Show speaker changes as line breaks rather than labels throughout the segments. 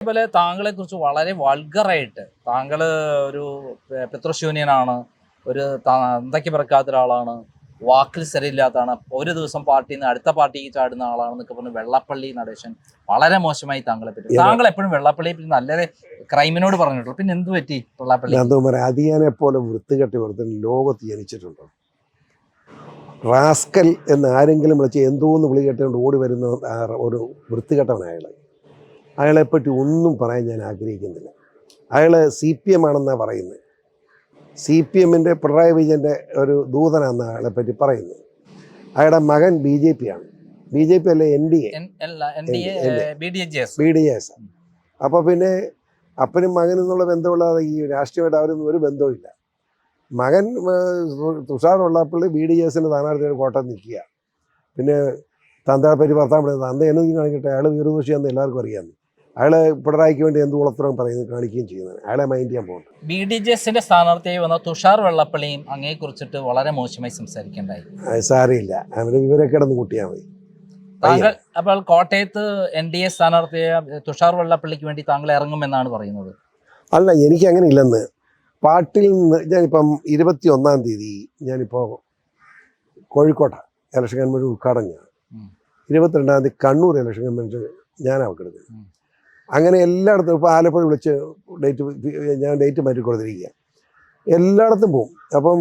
അതേപോലെ താങ്കളെ കുറിച്ച് വളരെ വൾഗറായിട്ട് താങ്കൾ ഒരു പിതൃശൂന്യനാണ് ഒരു തന്തയ്ക്ക് പിറക്കാത്ത ഒരാളാണ് വാക്കിൽ സ്ഥിരമില്ലാത്തതാണ് ഒരു ദിവസം പാർട്ടിയിൽ നിന്ന് അടുത്ത പാർട്ടിക്ക് ചാടുന്ന ആളാണെന്നൊക്കെ പറഞ്ഞ് വെള്ളപ്പള്ളി നടേശൻ വളരെ മോശമായി താങ്കളെ പറ്റി. താങ്കൾ എപ്പോഴും വെള്ളപ്പള്ളിയെ പറ്റി നല്ല ക്രൈമിനോട് പറഞ്ഞിട്ടുള്ളൂ. പിന്നെ എന്ത് പറ്റി വെള്ളപ്പള്ളി?
എന്താ പറയാ അതിയാനെ പോലെ വൃത്തികെട്ടി വെറുതെ ലോകത്ത് ജനിച്ചിട്ടുണ്ടോ? റാസ്കൽ എന്ന് ആരെങ്കിലും വിളിച്ച് എന്തോന്ന് വിളി കേട്ടുകൊണ്ട് ഓടി വരുന്ന ഒരു വൃത്തികെട്ടവൻ അയാൾ അയാളെപ്പറ്റി ഒന്നും പറയാൻ ഞാൻ ആഗ്രഹിക്കുന്നില്ല. അയാൾ സി പി എം ആണെന്നാണ് പറയുന്നത്. സി പി എമ്മിന്റെ പിണറായി വിജയന്റെ ഒരു ദൂതനാണെന്ന് അയാളെ പറ്റി പറയുന്നത്. അയാളുടെ മകൻ ബി ജെ പി ആണ് ബി ജെ പി അല്ല N D A?
B D S.
അപ്പോൾ പിന്നെ അപ്പനും മകനും എന്നുള്ള ബന്ധമുള്ളതാതെ ഈ രാഷ്ട്രീയമായിട്ട് അവരൊന്നും ഒരു ബന്ധവുമില്ല മകൻ തുഷാർ വെള്ളാപ്പള്ളി ബി ഡി എസിന്റെ സ്ഥാനാർത്ഥിയുടെ കോട്ടം നിൽക്കുക. പിന്നെ തന്തയെപ്പറ്റി ഭർത്താൻ പറയുന്നത് തന്ത എന്നെ കാണിക്കട്ടെ അയാൾ വീരദോഷിയാന്ന് എല്ലാവർക്കും അറിയാമെന്ന് അയാൾ പിണറായിക്ക് വേണ്ടി എന്ത് ഉളത്തരം പറയുന്നത് കാണിക്കുകയും ചെയ്യുന്നത്. അയാളെ മൈൻഡ് ചെയ്യാൻ പോകുന്നു
ബി ഡി ജെ എസിന്റെ സ്ഥാനാർത്ഥിയായി വന്ന തുഷാർ വെള്ളപ്പള്ളിയും അങ്ങയെ കുറിച്ചിട്ട് വളരെ മോശമായി സംസാരിക്കേണ്ടായി.
സാരമില്ല. അവന് വിവരമൊക്കെ കിടന്ന് കൂട്ടിയാൽ മതി.
താങ്കൾ അപ്പോൾ കോട്ടയത്ത് എൻ ഡി എ സ്ഥാനാർത്ഥിയായ തുഷാർ വെള്ളപ്പള്ളിക്ക് വേണ്ടി താങ്കൾ ഇറങ്ങുമെന്നാണ് പറയുന്നത്.
അല്ല എനിക്ക് അങ്ങനെ ഇല്ലെന്ന്. പാട്ടിൽ നിന്ന് ഞാനിപ്പം ഇരുപത്തി ഒന്നാം തീയതി ഞാനിപ്പോൾ കോഴിക്കോട്ട ഇലക്ഷൻ കൺവെൻഷൻ ഉദ്ഘാടനം ചെയ്യണം. ഇരുപത്തിരണ്ടാം തീയതി കണ്ണൂർ ഇലക്ഷൻ കൺവെൻഷൻ ഞാൻ പങ്കെടുക്കുന്നത്
ഉം.
അങ്ങനെ എല്ലായിടത്തും ഇപ്പോൾ ആലപ്പുഴ വിളിച്ച് ഡേറ്റ് ഞാൻ ഡേറ്റ് മാറ്റി കൊടുത്തിരിക്കുക. എല്ലായിടത്തും പോകും അപ്പം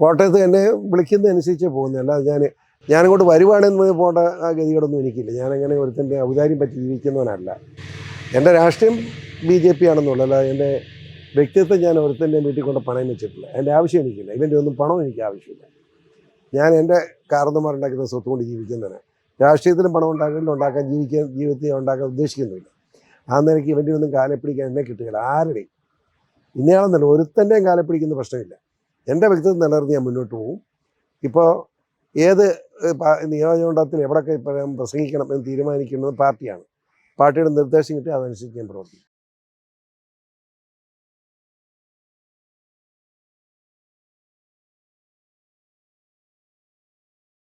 കോട്ടയത്ത് എന്നെ വിളിക്കുന്നതനുസരിച്ച് പോകുന്നത് അല്ലാതെ ഞാൻ ഞാനിങ്ങോട്ട് വരുവാണെന്ന് പോകേണ്ട ആ ഗതികളൊന്നും എനിക്കില്ല. ഞാനങ്ങനെ ഒരുത്തന്റെ ഔദാര്യം പറ്റി ജീവിക്കുന്നവനല്ല. എന്റെ രാഷ്ട്രീയം ബി ജെ പി ആണെന്നുള്ളൂ. അല്ലാതെ എന്റെ വ്യക്തിത്വം ഞാൻ ഒരുത്തന്റെ വീട്ടിൽ കൊണ്ട് പണയം വെച്ചിട്ടില്ല. എന്റെ ആവശ്യം എനിക്കില്ല. ഇവന്റെ ഒന്നും പണം എനിക്ക് ആവശ്യമില്ല. ഞാൻ എന്റെ കാരണന്മാരുണ്ടാക്കുന്ന സ്വത്ത് കൊണ്ട് ജീവിക്കുന്നതിന് രാഷ്ട്രീയത്തിലും പണം ഉണ്ടാക്കില്ല ഉണ്ടാക്കാൻ ജീവിക്കാൻ ജീവിതത്തെ ഉണ്ടാക്കാൻ ഉദ്ദേശിക്കുന്നില്ല. ആ നിലയ്ക്ക് ഇവന്റെ ഒന്നും കാലെ പിടിക്കാൻ എന്നെ കിട്ടുകയില്ല ആരുടെയും. ഇന്നയാളെന്നല്ല ഒരുത്തന്റെയും കാലെ പിടിക്കുന്ന പ്രശ്നമില്ല. എന്റെ വ്യക്തിത്വം നിലനിർത്തി ഞാൻ മുന്നോട്ട് പോകും. ഇപ്പോൾ ഏത് നിയോജകമണ്ഡലത്തിൽ എവിടെയൊക്കെ ഇപ്പം പ്രസംഗിക്കണം എന്ന് തീരുമാനിക്കുന്നത് പാർട്ടിയാണ്. പാർട്ടിയുടെ നിർദ്ദേശം കിട്ടി അതനുസരിച്ച് ഞാൻ പ്രവർത്തിക്കും.